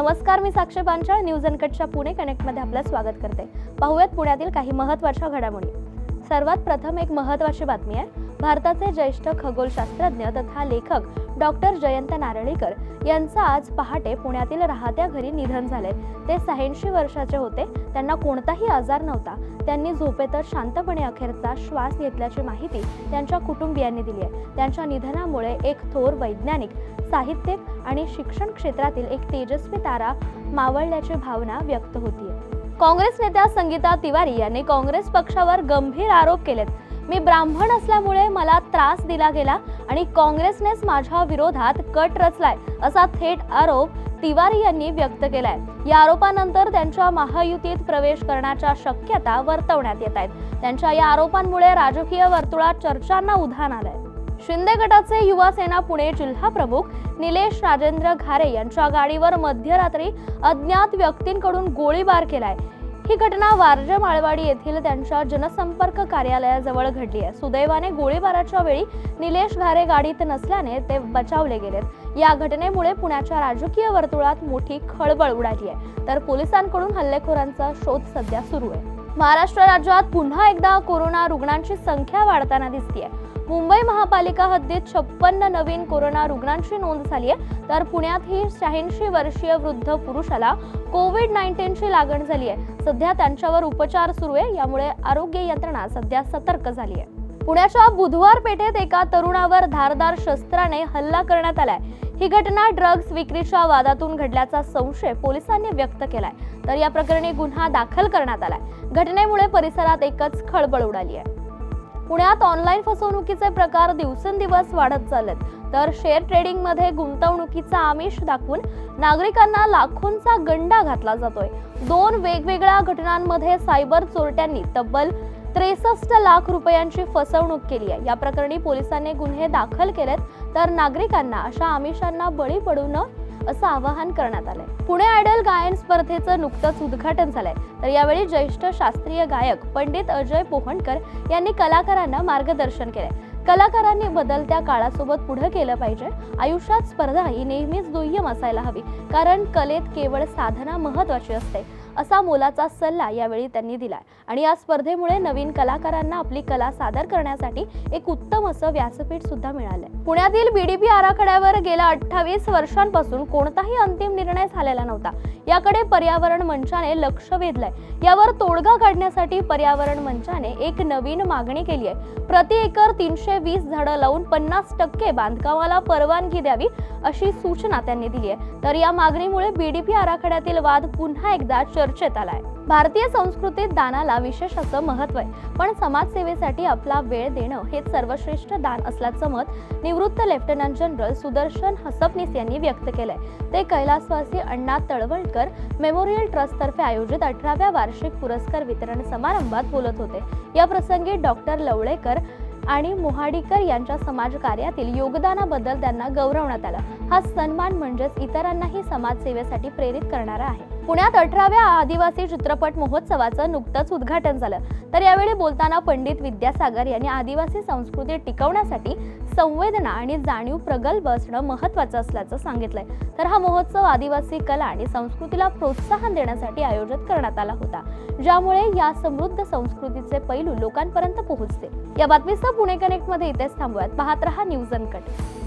नमस्कार मी साक्षी पांचाळ न्यूज अनकटच्या पुणे कनेक्टमध्ये आपलं स्वागत करते. पाहूयात पुण्यातील काही महत्त्वाच्या घडामोडी. सर्वात प्रथम एक महत्त्वाची बातमी आहे. भारताचे ज्येष्ठ खगोलशास्त्रज्ञ तथा लेखक डॉक्टर जयंत नारळीकर यांचं आज पहाटे पुण्यातील राहत्या घरी निधन झाले ते शहाऐंशी वर्षाचे होते. त्यांना कोणताही आजार नव्हता. त्यांनी झोपेतच शांतपणे अखेरचा श्वास घेतल्याची माहिती त्यांच्या कुटुंबियांनी दिली आहे. त्यांच्या निधनामुळे एक थोर वैज्ञानिक साहित्यिक आणि शिक्षण क्षेत्रातील एक तेजस्वी तारा मावळल्याची भावना व्यक्त होतीये. काँग्रेस नेत्या संगीता तिवारी यांनी काँग्रेस पक्षावर गंभीर आरोप केलेत. मी ब्राह्मण असल्यामुळे मला त्रास दिला गेला आणि काँग्रेसनेच माझ्या विरोधात कट रचलाय असा थेट आरोप तिवारी यांनी व्यक्त केलाय. या आरोपानंतर त्यांच्या महायुतीत प्रवेश करण्याच्या शक्यता वर्तवण्यात येत आहेत. त्यांच्या या आरोपांमुळे राजकीय वर्तुळात चर्चांना उधाण आलंय. शिंदे गटाचे युवा सेना पुणे जिल्हा प्रमुख निलेश राजेंद्र घारे यांच्या गाडीवर मध्यरात्री अज्ञात व्यक्तींकडून गोळीबार केलाय. ही घटना वारजे माळवाडी येथील त्यांच्या जनसंपर्क कार्यालयाजवळ घडली आहे. सुदैवाने गोळीबाराच्या वेळी निलेश घारे गाडीत नसल्याने ते बचावले गेलेत. या घटनेमुळे पुण्याच्या राजकीय वर्तुळात मोठी खळबळ उडाली आहे. तर पोलिसांकडून हल्लेखोरांचा शोध सध्या सुरू आहे. महाराष्ट्र राज्यात पुन्हा एकदा कोरोना रुग्णांची संख्या वाढताना दिसतीये. मुंबई महापालिका हद्दीत छप्पन्न नवीन कोरोना रुग्णांची नोंद झाली आहे. तर पुण्यातही शहाऐंशी वर्षीय वृद्ध पुरुषाला कोविड नाईन्टीनची लागण झाली आहे. सध्या त्यांच्यावर उपचार सुरू आहे. यामुळे आरोग्य यंत्रणा सध्या सतर्क झाली आहे. पुण्याच्या बुधवार पेठेत एका तरुणावर धारदार शस्त्राने हल्ला करण्यात आलाय. ही घटना ड्रग्ज विक्रीच्या वादातून घडल्याचा संशय पोलिसांनी व्यक्त केलाय. तर या प्रकरणी गुन्हा दाखल करण्यात आलाय. घटनेमुळे परिसरात एकच खळबळ उडाली आहे. पुण्यात ऑनलाईन फसवणुकीचे प्रकार दिवसेंदिवस वाढत चाललेत. तर शेअर ट्रेडिंगमध्ये गुंतवणुकीचा आमिष दाखवून नागरिकांना लाखोंचा गंडा घातला जातोय. दोन वेगवेगळ्या घटनांमध्ये सायबर चोरट्यांनी तब्बल त्रेसष्ट लाख रुपयांची फसवणूक केली आहे. या प्रकरणी पोलिसांनी गुन्हे दाखल केलेत तर नागरिकांना अशा आमिषांना बळी पडू न असं आवाहन करण्यात आलंय. पुणे आयडल गायन स्पर्धेचं नुकतंच उद्घाटन झालंय. तर यावेळी ज्येष्ठ शास्त्रीय गायक पंडित अजय पोहणकर यांनी कलाकारांना मार्गदर्शन केलंय. कलाकारांनी बदलत्या काळासोबत पुढे केलं पाहिजे. आयुष्यात स्पर्धा ही नेहमीच दुय्यम असायला हवी. कारण कलेत केवळ साधना महत्वाची असते. असा मोलाचा सल्ला यावेळी त्यांनी दिलाय. आणि या स्पर्धेमुळे नवीन कलाकारांना आपली कला सादर करण्यासाठी एक उत्तम असं व्यासपीठ सुद्धा मिळालंय. पुण्यातील बीडीपी आराखड्यावर गेल्या अठ्ठावीस वर्षांपासून कोणताही अंतिम निर्णय झालेला नव्हता. याकडे पर्यावरण मंचाने लक्ष वेधलंय. यावर तोडगा काढण्यासाठी पर्यावरण मंचाने एक नवीन मागणी केली आहे. प्रति एकर तीनशे वीस झाडं लावून पन्नास टक्के बांधकामाला परवानगी द्यावी अशी सूचना त्यांनी दिली आहे. तर या मागणीमुळे बीडीपी आराखड्यातील वाद पुन्हा एकदा चर्चेत आलाय. भारतीय संस्कृतीत दानाला विशेष असं महत्त्व आहे. पण समाजसेवेसाठी आपला वेळ देणं हे सर्वश्रेष्ठ दान असल्याचं मत निवृत्त लेफ्टनंट जनरल सुदर्शन हसपनीस यांनी व्यक्त केलंय. ते कैलासवासी अण्णा तळवळकर मेमोरियल ट्रस्टतर्फे आयोजित अठराव्या वार्षिक पुरस्कार वितरण समारंभात बोलत होते. या प्रसंगी डॉक्टर लवळेकर आणि मोहाडीकर यांच्या समाजकार्यातील योगदानाबद्दल त्यांना गौरवण्यात आलं. हा सन्मान म्हणजेच इतरांनाही समाजसेवेसाठी प्रेरित करणारा आहे. पुण्यात अठराव्या आदिवासी चित्रपट महोत्सवाचं नुकतंच उद्घाटन झालं. तर यावेळी बोलताना पंडित विद्यासागर यांनी आदिवासी संस्कृती टिकवण्यासाठी संवेदना आणि जाणीव प्रगल्भ असणं महत्वाचं असल्याचं सांगितलंय. तर हा महोत्सव आदिवासी कला आणि संस्कृतीला प्रोत्साहन देण्यासाठी आयोजित करण्यात आला होता ज्यामुळे या समृद्ध संस्कृतीचे पैलू लोकांपर्यंत पोहोचते या बातमीसह पुणे कनेक्टमध्ये इथेच थांबूयात. पाहत रहा न्यूज अनकट.